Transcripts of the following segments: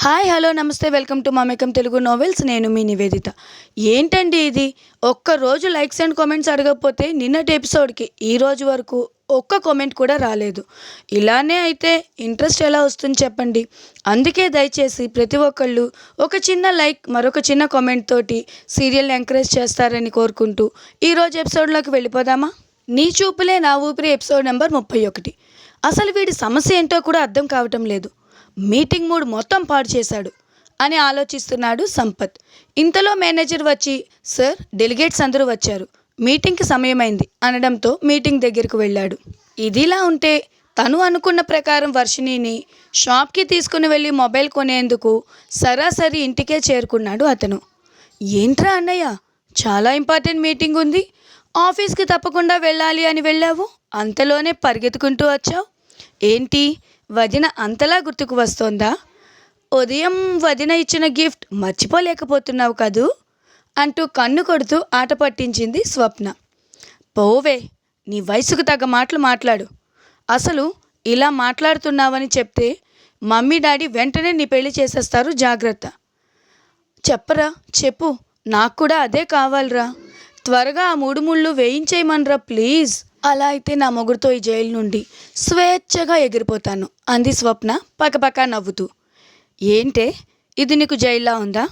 Hi hello నమస్తే welcome to Mamekam Telugu novels. నేను మీ నివేదిత. ఏంటండి ఇది? ఒక్క రోజు లైక్స్ అండ్ కామెంట్స్ అడగకపోతే నిన్నటి ఎపిసోడ్కి ఈ రోజు వరకు ఒక్క కామెంట్ కూడా రాలేదు. ఇలానే అయితే ఇంట్రెస్ట్ ఎలా వస్తుంది చెప్పండి. అందుకే దయచేసి ప్రతి ఒక్కళ్ళు ఒక చిన్న లైక్ మరొక చిన్న కామెంట్ తోటి సీరియల్ ఎంకరేజ్ చేస్తారని కోరుకుంటూ ఈరోజు ఎపిసోడ్లోకి వెళ్ళిపోదామా? నీ చూపులే నా ఊపిరి ఎపిసోడ్ నెంబర్ ముప్పై ఒకటి. అసలు వీడి సమస్య ఏంటో కూడా అర్థం కావటం లేదు. మీటింగ్ మూడ్ మొత్తం పాడు చేశాడు అని ఆలోచిస్తున్నాడు సంపత్. ఇంతలో మేనేజర్ వచ్చి సార్ డెలిగేట్స్ అందరూ వచ్చారు. మీటింగ్కి సమయమైంది అనడంతో మీటింగ్ దగ్గరకు వెళ్ళాడు. ఇదిలా ఉంటే తను అనుకున్న ప్రకారం వర్షిణిని షాప్కి తీసుకుని వెళ్ళి మొబైల్ కొనేందుకు సరాసరి ఇంటికే చేరుకున్నాడు అతను. ఏంట్రా అన్నయ్య చాలా ఇంపార్టెంట్ మీటింగ్ ఉంది. ఆఫీస్కి తప్పకుండా వెళ్ళాలి అని వెళ్ళావు? అంతలోనే పరిగెత్తుకుంటూ వచ్చావు? ఏంటి? వదిన అంతలా గుర్తుకు వస్తోందా? ఉదయం వదిన ఇచ్చిన గిఫ్ట్ మర్చిపోలేకపోతున్నావు కదూ? అంటూ కన్ను కొడుతూ ఆట పట్టించింది స్వప్న. పోవే నీ వయసుకు తగ్గ మాటలు మాట్లాడు. అసలు ఇలా మాట్లాడుతున్నావని చెప్తే మమ్మీ డాడీ వెంటనే నీ పెళ్ళి చేసేస్తారు జాగ్రత్త. చెప్పరా చెప్పు. నాకు కూడా అదే కావాలిరా. త్వరగా ఆ మూడు ముళ్ళు వేయించేయమనరా ప్లీజ్. అలా అయితే నా మొగుడుతో ఈ జైలు నుండి స్వేచ్ఛగా ఎగిరిపోతాను. అంది స్వప్న పక్కపక్క నవ్వుతూ. ఏంటే? ఇది నీకు జైల్లా ఉందా?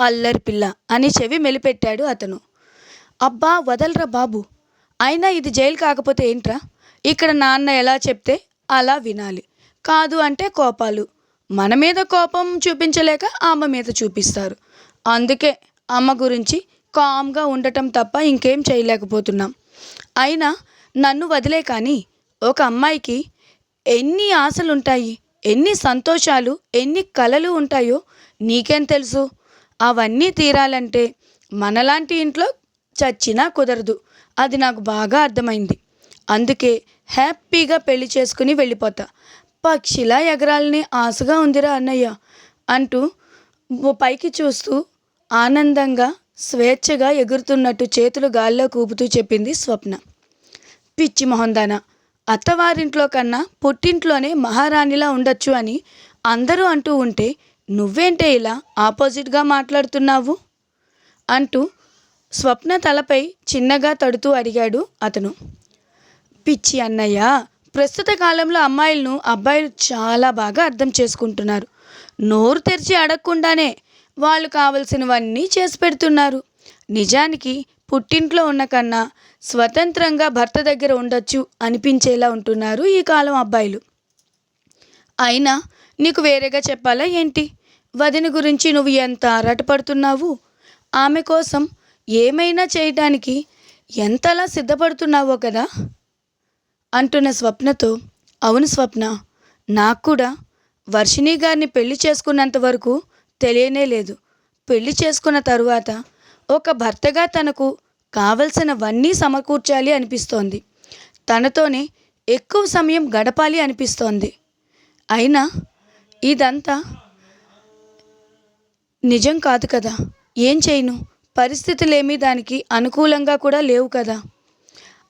అల్లరి పిల్ల అని చెవి మెలిపెట్టాడు అతను. అబ్బా వదలరా బాబు. అయినా ఇది జైలు కాకపోతే ఏంట్రా? ఇక్కడ నాన్న ఎలా చెప్తే అలా వినాలి. కాదు అంటే కోపాలు. మన మీద కోపం చూపించలేక అమ్మ మీద చూపిస్తారు. అందుకే అమ్మ గురించి కామ్గా ఉండటం తప్ప ఇంకేం చేయలేకపోతున్నాం. అయినా నన్ను వదిలే కానీ ఒక అమ్మాయికి ఎన్ని ఆశలుంటాయి ఎన్ని సంతోషాలు ఎన్ని కలలు ఉంటాయో నీకేం తెలుసు? అవన్నీ తీరాలంటే మనలాంటి ఇంట్లో చచ్చినా కుదరదు. అది నాకు బాగా అర్థమైంది. అందుకే హ్యాపీగా పెళ్ళి చేసుకుని వెళ్ళిపోతా. పక్షిలా ఎగరాలని ఆశగా ఉందిరా అన్నయ్య అంటూ ఓ పైకి చూస్తూ ఆనందంగా స్వేచ్ఛగా ఎగురుతున్నట్టు చేతులు గాల్లో కూపుతూ చెప్పింది స్వప్న. పిచ్చి మొహందాన. అత్తవారింట్లో కన్నా పుట్టింట్లోనే మహారాణిలా ఉండొచ్చు అని అందరూ అంటూ ఉంటే నువ్వేంటే ఇలా ఆపోజిట్గా మాట్లాడుతున్నావు? అంటూ స్వప్న తలపై చిన్నగా తడుతూ అడిగాడు అతను. పిచ్చి అన్నయ్య ప్రస్తుత కాలంలో అమ్మాయిలను అబ్బాయిలు చాలా బాగా అర్థం చేసుకుంటున్నారు. నోరు తెరిచి అడగకుండానే వాళ్ళు కావలసినవన్నీ చేసి పెడుతున్నారు. నిజానికి పుట్టింట్లో ఉన్న కన్నా స్వతంత్రంగా భర్త దగ్గర ఉండొచ్చు అనిపించేలా ఉంటున్నారు ఈ కాలం అబ్బాయిలు. అయినా నీకు వేరేగా చెప్పాలా ఏంటి? వదిన గురించి నువ్వు ఎంత ఆరాటపడుతున్నావు? ఆమె కోసం ఏమైనా చేయటానికి ఎంతలా సిద్ధపడుతున్నావో కదా? అంటున్న స్వప్నతో అవును స్వప్న నాకు కూడా వర్షిణి గారిని పెళ్ళి చేసుకున్నంత వరకు తెలియనే లేదు. పెళ్ళి చేసుకున్న తరువాత ఒక భర్తగా తనకు కావలసినవన్నీ సమకూర్చాలి అనిపిస్తోంది. తనతోనే ఎక్కువ సమయం గడపాలి అనిపిస్తోంది. అయినా ఇదంతా నిజం కాదు కదా. ఏం చేయను? పరిస్థితులేమీ దానికి అనుకూలంగా కూడా లేవు కదా.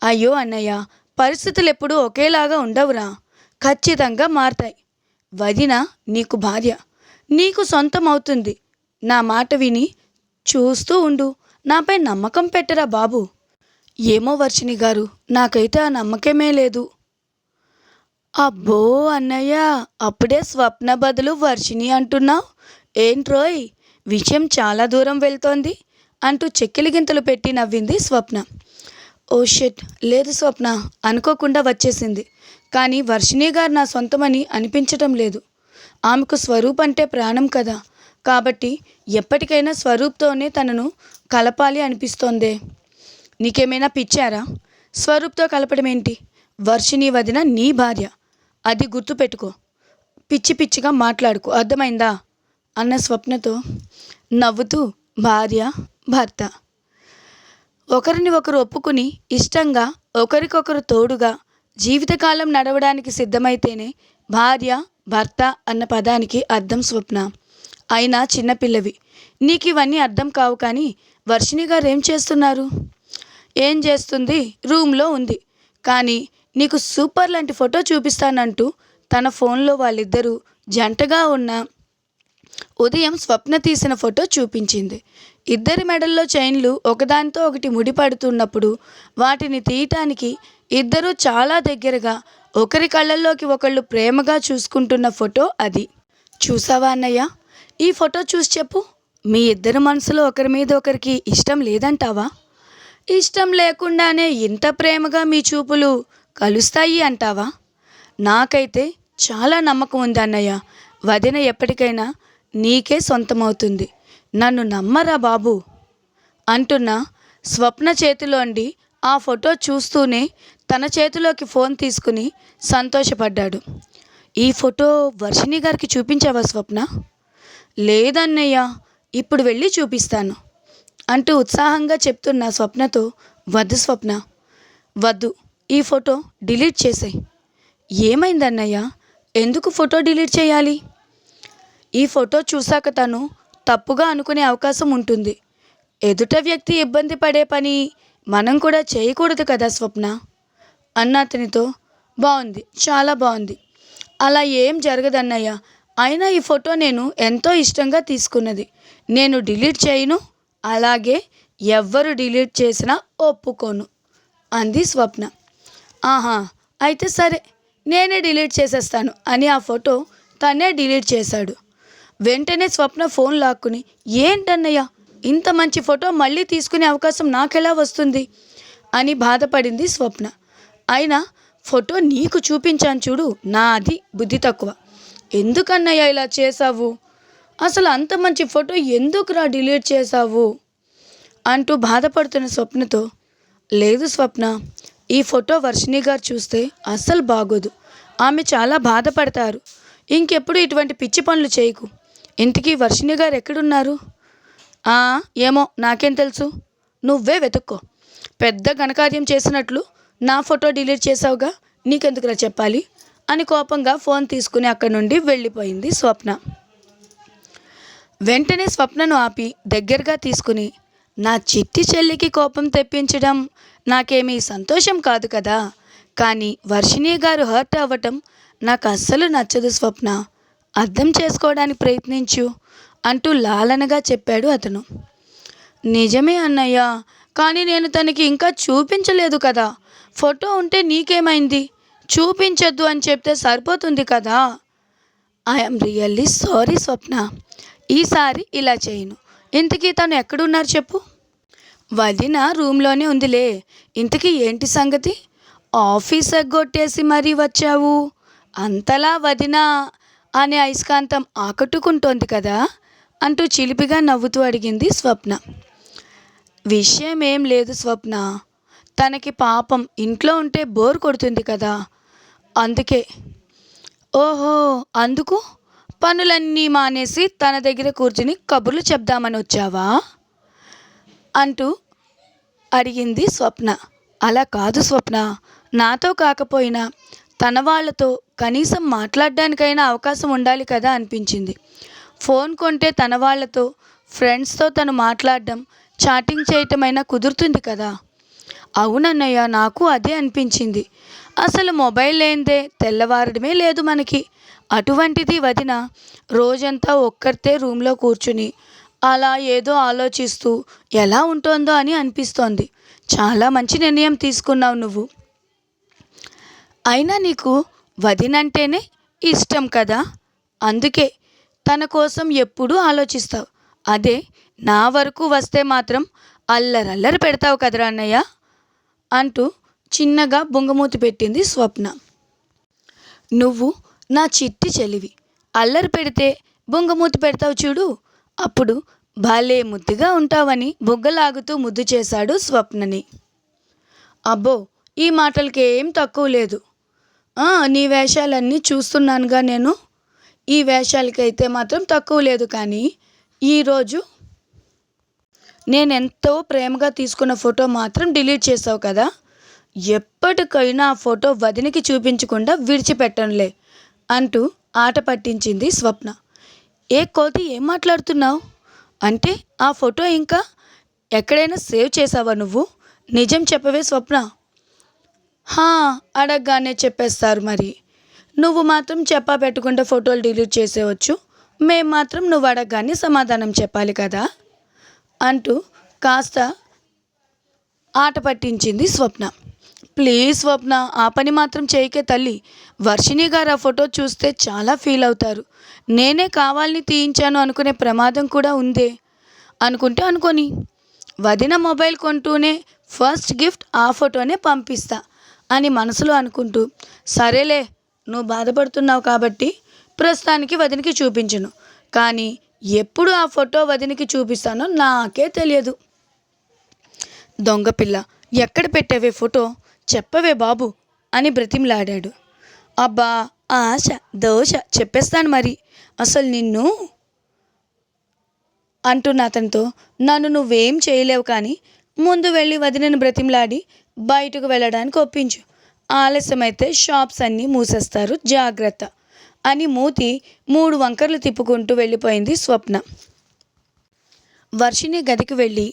అయ్యో అన్నయ్య పరిస్థితులు ఎప్పుడూ ఒకేలాగా ఉండవురా. ఖచ్చితంగా మారతాయి. వదిన నీకు భార్య. నీకు సొంతం అవుతుంది నా మాట విని చూస్తూ ఉండు. నాపై నమ్మకం పెట్టరా బాబు? ఏమో వర్షిణి గారు నాకైతే ఆ నమ్మకమే లేదు. అబ్బో అన్నయ్య అప్పుడే స్వప్న బదులు వర్షిణి అంటున్నావు? ఏంట్రోయ్ విషయం చాలా దూరం వెళ్తోంది అంటూ చెక్కిలి గింతలు పెట్టి నవ్వింది స్వప్న. ఓ షెట్ లేదు స్వప్న అనుకోకుండా వచ్చేసింది. కానీ వర్షిణి గారు నా సొంతమని అనిపించటం లేదు. ఆమెకు స్వరూప్ అంటే ప్రాణం కదా. కాబట్టి ఎప్పటికైనా స్వరూప్తోనే తనను కలపాలి అనిపిస్తోందే. నీకేమైనా పిచ్చారా? స్వరూప్తో కలపడం ఏంటి? వర్షిణి వదిన నీ భార్య. అది గుర్తుపెట్టుకో పిచ్చి పిచ్చిగా మాట్లాడుకో. అర్థమైందా? అన్న స్వప్నతో నవ్వుతూ భార్య భర్త. ఒకరిని ఒకరు ఒప్పుకుని ఇష్టంగా ఒకరికొకరు తోడుగా జీవితకాలం నడవడానికి సిద్ధమైతేనే భార్య భర్త అన్న పదానికి అర్థం స్వప్న. అయినా చిన్నపిల్లవి. నీకు ఇవన్నీ అర్థం కావు కానీ వర్షిణి గారు ఏం చేస్తున్నారు? ఏం చేస్తుంది? రూమ్లో ఉంది. కానీ నీకు సూపర్ లాంటి ఫోటో చూపిస్తానంటూ తన ఫోన్లో వాళ్ళిద్దరూ జంటగా ఉన్న ఉదయం స్వప్న తీసిన ఫోటో చూపించింది. ఇద్దరి మెడల్లో చైన్లు ఒకదానితో ఒకటి ముడిపడుతున్నప్పుడు వాటిని తీయటానికి ఇద్దరూ చాలా దగ్గరగా ఒకరి కళ్ళల్లోకి ఒకళ్ళు ప్రేమగా చూసుకుంటున్న ఫోటో అది. చూసావా అన్నయ్య? ఈ ఫోటో చూసి చెప్పు. మీ ఇద్దరు మనసులో ఒకరి మీద ఒకరికి ఇష్టం లేదంటావా? ఇష్టం లేకుండానే ఇంత ప్రేమగా మీ చూపులు కలుస్తాయి అంటావా? నాకైతే చాలా నమ్మకం ఉంది అన్నయ్య. వదిన ఎప్పటికైనా నీకే సొంతమవుతుంది. నన్ను నమ్మరా బాబు? అంటున్న స్వప్న చేతిలోండి ఆ ఫోటో చూస్తూనే తన చేతిలోకి ఫోన్ తీసుకుని సంతోషపడ్డాడు. ఈ ఫోటో వర్షిణి గారికి చూపించావా స్వప్న? లేదన్నయ్య ఇప్పుడు వెళ్ళి చూపిస్తాను అంటూ ఉత్సాహంగా చెప్తున్న స్వప్నతో వద్దు స్వప్న. వద్దు ఈ ఫోటో డిలీట్ చేసేయి. ఏమైందన్నయ్య ఎందుకు ఫోటో డిలీట్ చేయాలి? ఈ ఫోటో చూశాక తను తప్పుగా అనుకునే అవకాశం ఉంటుంది. ఎదుట వ్యక్తి ఇబ్బంది పడే పని మనం కూడా చేయకూడదు కదా స్వప్న? అన్న అతనితో బాగుంది చాలా బాగుంది అలా ఏం జరగదన్నయ్య అయినా ఈ ఫోటో నేను ఎంతో ఇష్టంగా తీసుకున్నది. నేను డిలీట్ చేయను అలాగే ఎవ్వరు డిలీట్ చేసినా ఒప్పుకోను అంది స్వప్న. ఆహా అయితే సరే నేనే డిలీట్ చేసేస్తాను అని ఆ ఫోటో తనే డిలీట్ చేశాడు. వెంటనే స్వప్న ఫోన్ లాక్కుని ఏంటన్నయ్య ఇంత మంచి ఫోటో మళ్ళీ తీసుకునే అవకాశం నాకెలా వస్తుంది? అని బాధపడింది స్వప్న. అయినా ఫోటో నీకు చూపించాను చూడు నాది బుద్ధి తక్కువ. ఎందుకన్నయ్య ఇలా చేసావు అసలు అంత మంచి ఫోటో ఎందుకురా డిలీట్ చేసావు అంటూ బాధపడుతున్న స్వప్నతో లేదు స్వప్న ఈ ఫోటో వర్షిణి గారు చూస్తే అస్సలు బాగోదు. ఆమె చాలా బాధపడతారు. ఇంకెప్పుడు ఇటువంటి పిచ్చి పనులు చేయకు. ఇంతకీ వర్షిణి గారు ఎక్కడున్నారు? "ఆ, ఏమో నాకేం తెలుసు. నువ్వే వెతుక్కో. పెద్ద ఘనకార్యం చేసినట్లు నా ఫోటో డిలీట్ చేసావుగా నీకెందుకురా చెప్పాలి? అని కోపంగా ఫోన్ తీసుకుని అక్కడి నుండి వెళ్ళిపోయింది స్వప్న. వెంటనే స్వప్నను ఆపి దగ్గరగా తీసుకుని నా చిట్టి చెల్లికి కోపం తెప్పించడం నాకేమీ సంతోషం కాదు కదా. కానీ వర్షిణి గారు హర్ట్ అవ్వటం నాకు అస్సలు నచ్చదు స్వప్న. అర్థం చేసుకోవడానికి ప్రయత్నించు అంటూ లాలనగా చెప్పాడు అతను. నిజమే అన్నయ్య కానీ నేను తనకి ఇంకా చూపించలేదు కదా. ఫోటో ఉంటే నీకేమైంది? చూపించొద్దు అని చెప్తే సరిపోతుంది కదా? I'm really sorry Swapna. ఈసారి ఇలా చేయను. ఇంతకీ తను ఎక్కడున్నారు చెప్పు? వదిన రూమ్లోనే ఉందిలే. ఇంతకీ ఏంటి సంగతి? ఆఫీస్ ఎగ్గొట్టేసి మరీ వచ్చావు? అంతలా వదిన అనే అయస్కాంతం ఆకట్టుకుంటోంది కదా? అంటూ చిలిపిగా నవ్వుతూ అడిగింది స్వప్న. విషయం ఏం లేదు స్వప్న. తనకి పాపం ఇంట్లో ఉంటే బోర్ కొడుతుంది కదా. అందుకే. ఓహో అందుకు? పనులన్నీ మానేసి తన దగ్గర కూర్చుని కబుర్లు చెప్దామని వచ్చావా? అంటూ అడిగింది స్వప్న. అలా కాదు స్వప్న. నాతో కాకపోయినా తన వాళ్ళతో కనీసం మాట్లాడడానికైనా అవకాశం ఉండాలి కదా అనిపించింది. ఫోన్ కొంటే తన వాళ్ళతో ఫ్రెండ్స్తో తను మాట్లాడడం చాటింగ్ చేయటమైనా కుదురుతుంది కదా? అవునన్నయ్య నాకు అదే అనిపించింది. అసలు మొబైల్ లేనిదే తెల్లవారడమే లేదు మనకి. అటువంటిది వదిన రోజంతా ఒక్కరితే రూమ్లో కూర్చుని అలా ఏదో ఆలోచిస్తూ ఎలా ఉంటుందో అని అనిపిస్తోంది. చాలా మంచి నిర్ణయం తీసుకున్నావు నువ్వు. అయినా నీకు వదినంటేనే ఇష్టం కదా? అందుకే తన కోసం ఎప్పుడూ ఆలోచిస్తావు. అదే నా వరకు వస్తే మాత్రం అల్లరల్లరి పెడతావు కదరా అన్నయ్య? అంటూ చిన్నగా బొంగమూతి పెట్టింది స్వప్న. నువ్వు నా చిట్టి చెలివి. అల్లరి పెడితే బొంగమూతి పెడతావు చూడు. అప్పుడు భలే ముద్దుగా ఉంటావని బుగ్గలాగుతూ ముద్దు చేశాడు స్వప్నని. అబ్బో ఈ మాటలకి ఏం తక్కువ లేదు. నీ వేషాలన్నీ చూస్తున్నానుగా నేను. ఈ వేషాలకైతే మాత్రం తక్కువ లేదు కానీ ఈరోజు నేను ఎంతో ప్రేమగా తీసుకున్న ఫోటో మాత్రం డిలీట్ చేసావు కదా. ఎప్పటికైనా ఆ ఫోటో వదినికి చూపించకుండా విడిచిపెట్టనులే అంటూ ఆట పట్టించింది స్వప్న. ఏ కోతి ఏం మాట్లాడుతున్నావు? అంటే ఆ ఫోటో ఇంకా ఎక్కడైనా సేవ్ చేసావా నువ్వు? నిజం చెప్పవే స్వప్న. హా అడగగానే చెప్పేస్తారు మరి. నువ్వు మాత్రం చెప్పా పెట్టకుండా ఫోటోలు డిలీట్ చేసేవచ్చు. మేం మాత్రం నువ్వు అడగగానే సమాధానం చెప్పాలి కదా? అంటూ కాస్త ఆట పట్టించింది స్వప్న. ప్లీజ్ స్వప్న ఆ పని మాత్రం చేయకే తల్లి. వర్షిణి గారు ఆ ఫోటో చూస్తే చాలా ఫీల్ అవుతారు. నేనే కావాలని తీయించాను అనుకునే ప్రమాదం కూడా ఉందే. అనుకుంటే అనుకొని. వదిన మొబైల్ కొంటూనే ఫస్ట్ గిఫ్ట్ ఆ ఫోటోనే పంపిస్తా అని మనసులో అనుకుంటూ సరేలే నువ్వు బాధపడుతున్నావు కాబట్టి ప్రస్తుతానికి వదినికి చూపించను. కానీ ఎప్పుడు ఆ ఫోటో వదినికి చూపిస్తానో నాకే తెలియదు. దొంగపిల్ల ఎక్కడ పెట్టావే ఫోటో? చెప్పవే బాబు అని బ్రతిమలాడాడు. అబ్బా ఆశ దోష చెప్పేస్తాను మరి. అసలు నిన్ను అంటున్న అతనితో నన్ను నువ్వేం చేయలేవు కానీ ముందు వెళ్ళి వదినను బ్రతిమలాడి బయటకు వెళ్ళడానికి ఒప్పించు. ఆలస్యమైతే షాప్స్ అన్నీ మూసేస్తారు జాగ్రత్త అని మూతి మూడు వంకర్లు తిప్పుకుంటూ వెళ్ళిపోయింది స్వప్న. వర్షిణి గదికి వెళ్ళి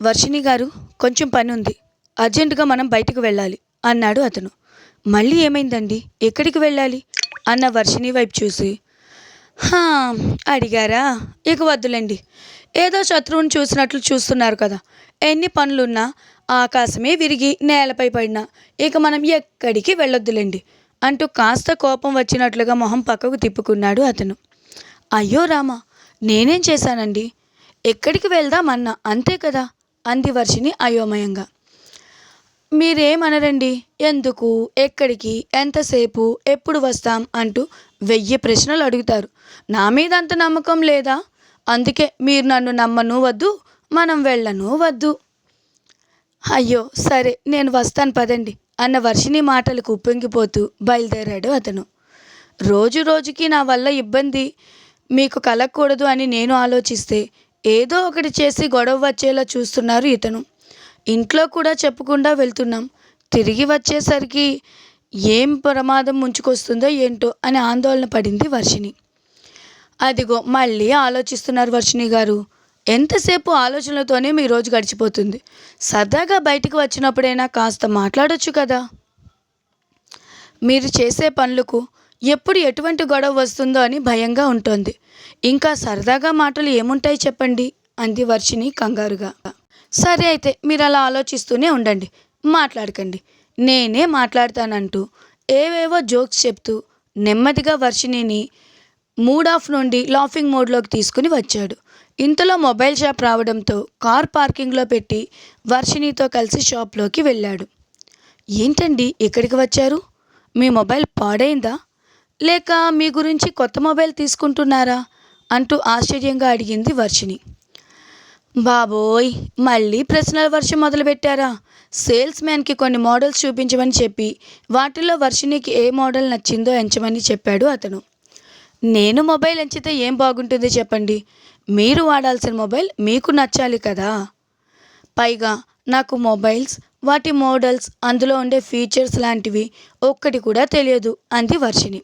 వర్షిణి గారు కొంచెం పని ఉంది అర్జెంటుగా మనం బయటకు వెళ్ళాలి అన్నాడు అతను. మళ్ళీ ఏమైందండి? ఎక్కడికి వెళ్ళాలి? అన్న వర్షిణి వైపు చూసి "హా, అడిగారా? ఇక వద్దులేండి. ఏదో శత్రువుని చూసినట్లు చూస్తున్నారు కదా. ఎన్ని పనులున్నా ఆకాశమే విరిగి నేలపై పడినా ఇక మనం ఎక్కడికి వెళ్ళొద్దులేండి అంటూ కాస్త కోపం వచ్చినట్లుగా మొహం పక్కకు తిప్పుకున్నాడు అతను. అయ్యో రామా నేనేం చేశానండి? ఎక్కడికి వెళ్దామన్నా అంతే కదా? అంది వర్షిని అయోమయంగా. మీరేమనరండి? ఎందుకు? ఎక్కడికి? ఎంతసేపు? ఎప్పుడు వస్తాం? అంటూ వెయ్యి ప్రశ్నలు అడుగుతారు. నా మీద అంత నమ్మకం లేదా? అందుకే మీరు నన్ను నమ్మను వద్దు మనం వెళ్ళను వద్దు. అయ్యో సరే నేను వస్తాను పదండి అన్న వర్షిని మాటలకు ఉప్పొంగిపోతూ బయలుదేరాడు అతను. రోజు రోజుకి నా వల్ల ఇబ్బంది మీకు కలగకూడదు అని నేను ఆలోచిస్తే ఏదో ఒకటి చేసి గొడవ వచ్చేలా చూస్తున్నారు ఇతను. ఇంట్లో కూడా చెప్పకుండా వెళ్తున్నాం. తిరిగి వచ్చేసరికి ఏం ప్రమాదం ముంచుకొస్తుందో ఏంటో అని ఆందోళన పడింది వర్షిణి. అదిగో మళ్ళీ ఆలోచిస్తున్నారు వర్షిణి గారు. ఎంతసేపు ఆలోచనలతోనే మీ రోజు గడిచిపోతుంది. సరదాగా బయటికి వచ్చినప్పుడైనా కాస్త మాట్లాడొచ్చు కదా? మీరు చేసే పనులకు ఎప్పుడు ఎటువంటి గొడవ వస్తుందో అని భయంగా ఉంటుంది. ఇంకా సరదాగా మాటలు ఏముంటాయి చెప్పండి? అంది వర్షిణి కంగారుగా. సరే అయితే మీరు అలా ఆలోచిస్తూనే ఉండండి. మాట్లాడకండి. నేనే మాట్లాడతానంటూ ఏవేవో జోక్స్ చెప్తూ నెమ్మదిగా వర్షిణిని మూడ్ ఆఫ్ నుండి లాఫింగ్ మోడ్లోకి తీసుకుని వచ్చాడు. ఇంతలో మొబైల్ షాప్ రావడంతో కార్ పార్కింగ్లో పెట్టి వర్షిణితో కలిసి షాప్లోకి వెళ్ళాడు. ఏంటండి ఇక్కడికి వచ్చారు? మీ మొబైల్ పాడైందా? లేక మీ గురించి కొత్త మొబైల్ తీసుకుంటున్నారా? అంటూ ఆశ్చర్యంగా అడిగింది వర్షిణి. బాబోయ్ మళ్ళీ ప్రశ్నల వర్షం మొదలుపెట్టారా? సేల్స్ మ్యాన్కి కొన్ని మోడల్స్ చూపించమని చెప్పి వాటిలో వర్షిణికి ఏ మోడల్ నచ్చిందో ఎంచమని చెప్పాడు అతను. నేను మొబైల్ ఎంచితే ఏం బాగుంటుంది చెప్పండి? మీరు వాడాల్సిన మొబైల్ మీకు నచ్చాలి కదా? పైగా నాకు మొబైల్స్ వాటి మోడల్స్ అందులో ఉండే ఫీచర్స్ లాంటివి ఒక్కటి కూడా తెలియదు అంది వర్షిణి.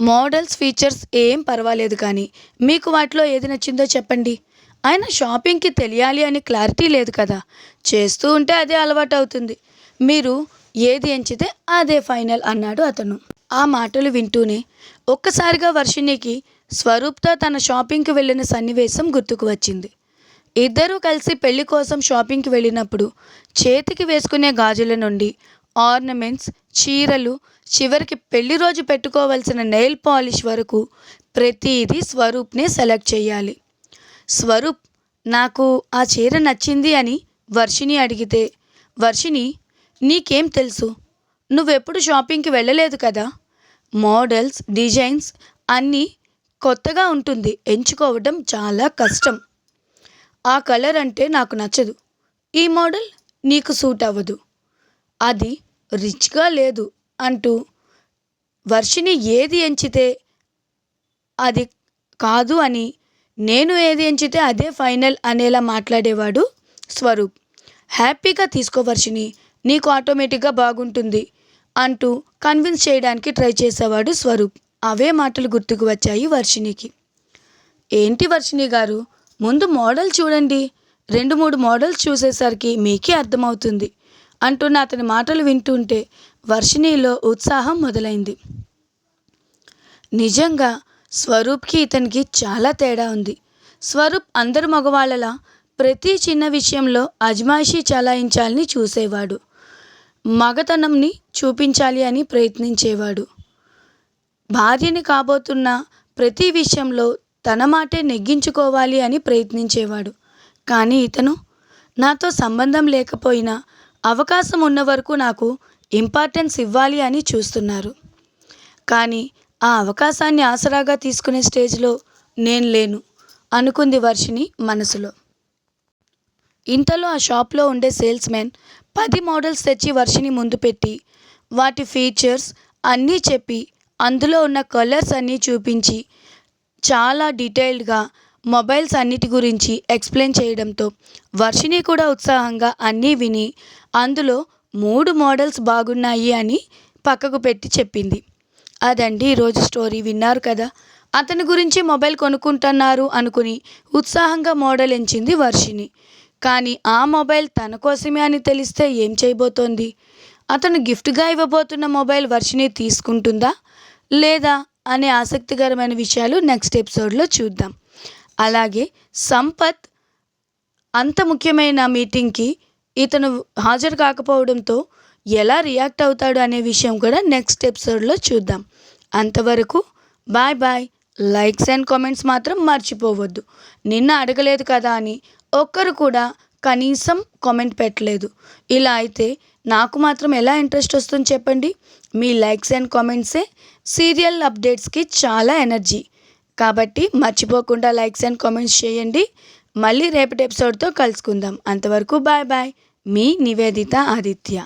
మోడల్స్ ఫీచర్స్ ఏం పర్వాలేదు కానీ మీకు వాటిలో ఏది నచ్చిందో చెప్పండి. ఆయన షాపింగ్కి తెలియాలి అని క్లారిటీ లేదు కదా. చేస్తూ ఉంటే అదే అలవాటు అవుతుంది మీరు ఏది ఎంచితే అదే ఫైనల్ అన్నాడు అతను. ఆ మాటలు వింటూనే ఒక్కసారిగా వర్షిణికి స్వరూప్తో తన షాపింగ్కి వెళ్ళిన సన్నివేశం గుర్తుకు వచ్చింది. ఇద్దరూ కలిసి పెళ్ళి కోసం షాపింగ్కి వెళ్ళినప్పుడు చేతికి వేసుకునే గాజుల నుండి ఆర్నమెంట్స్ చీరలు చివరికి పెళ్ళి రోజు పెట్టుకోవాల్సిన నెయిల్ పాలిష్ వరకు ప్రతిదీ స్వరూప్నే సెలెక్ట్ చేయాలి. స్వరూప్ నాకు ఆ చీర నచ్చింది అని వర్షిని అడిగితే వర్షిని నీకేం తెలుసు? నువ్వెప్పుడు షాపింగ్కి వెళ్ళలేదు కదా? మోడల్స్ డిజైన్స్ అన్నీ కొత్తగా ఉంటుంది. ఎంచుకోవడం చాలా కష్టం. ఆ కలర్ అంటే నాకు నచ్చదు. ఈ మోడల్ నీకు సూట్ అవ్వదు. అది రిచ్గా లేదు అంటూ వర్షిని ఏది ఎంచితే అది కాదు అని నేను ఏది ఎంచితే అదే ఫైనల్ అనేలా మాట్లాడేవాడు స్వరూప్. హ్యాపీగా తీసుకో వర్షిని నీకు ఆటోమేటిక్గా బాగుంటుంది అంటూ కన్విన్స్ చేయడానికి ట్రై చేసేవాడు స్వరూప్. అవే మాటలు గుర్తుకు వచ్చాయి వర్షినికి ఏంటి వర్షిని గారు? ముందు మోడల్ చూడండి. రెండు మూడు మోడల్స్ చూసేసరికి మీకే అర్థమవుతుంది అంటున్న అతని మాటలు వింటుంటే వర్షిణిలో ఉత్సాహం మొదలైంది. నిజంగా స్వరూప్కి ఇతనికి చాలా తేడా ఉంది. స్వరూప్ అందరు మగవాళ్ళలా ప్రతి చిన్న విషయంలో అజమాయిషీ చలాయించాలని చూసేవాడు. మగతనంని చూపించాలి అని ప్రయత్నించేవాడు. భార్యని కాబోతున్న ప్రతి విషయంలో తన మాటే నెగ్గించుకోవాలి అని ప్రయత్నించేవాడు. కానీ ఇతను నాతో సంబంధం లేకపోయినా అవకాశం ఉన్న వరకు నాకు ఇంపార్టెన్స్ ఇవ్వాలి అని చూస్తున్నారు. కానీ ఆ అవకాశాన్ని ఆసరాగా తీసుకునే స్టేజ్లో నేను లేను అనుకుంది వర్షిని మనసులో. ఇంతలో ఆ షాప్లో ఉండే సేల్స్ మ్యాన్ పది మోడల్స్ తెచ్చి వర్షిని ముందు పెట్టి వాటి ఫీచర్స్ అన్నీ చెప్పి అందులో ఉన్న కలర్స్ అన్నీ చూపించి చాలా డీటెయిల్డ్గా మొబైల్స్ అన్నిటి గురించి ఎక్స్ప్లెయిన్ చేయడంతో వర్షిని కూడా ఉత్సాహంగా అన్నీ విని అందులో మూడు మోడల్స్ బాగున్నాయి అని పక్కకు పెట్టి చెప్పింది. అదండి ఈరోజు స్టోరీ విన్నారు కదా. అతని గురించి మొబైల్ కొనుక్కుంటున్నారు అనుకుని ఉత్సాహంగా మోడల్ ఎంచింది వర్షిని కానీ ఆ మొబైల్ తన కోసమే అని తెలిస్తే ఏం చేయబోతోంది? అతను గిఫ్ట్గా ఇవ్వబోతున్న మొబైల్ వర్షిని తీసుకుంటుందా? లేదా? అనే ఆసక్తికరమైన విషయాలు నెక్స్ట్ ఎపిసోడ్లో చూద్దాం. అలాగే సంపత్ అంత ముఖ్యమైన మీటింగ్కి ఇతను హాజరు కాకపోవడంతో ఎలా రియాక్ట్ అవుతాడు అనే విషయం కూడా నెక్స్ట్ ఎపిసోడ్లో చూద్దాం. అంతవరకు bye bye likes and comments మాత్రం మర్చిపోవద్దు. నిన్న అడగలేదు కదా అని ఒక్కరు కూడా కనీసం కామెంట్ పెట్టలేదు. ఇలా అయితే నాకు మాత్రం ఎలా ఇంట్రెస్ట్ వస్తుంది చెప్పండి? మీ లైక్స్ అండ్ కామెంట్సే సీరియల్ అప్డేట్స్కి చాలా ఎనర్జీ కాబట్టి మర్చిపోకుండా లైక్స్ అండ్ కామెంట్స్ చేయండి. మళ్ళీ రేపటి ఎపిసోడ్తో కలుసుకుందాం. అంతవరకు బాయ్ బాయ్ మీ నివేదిత ఆదిత్య.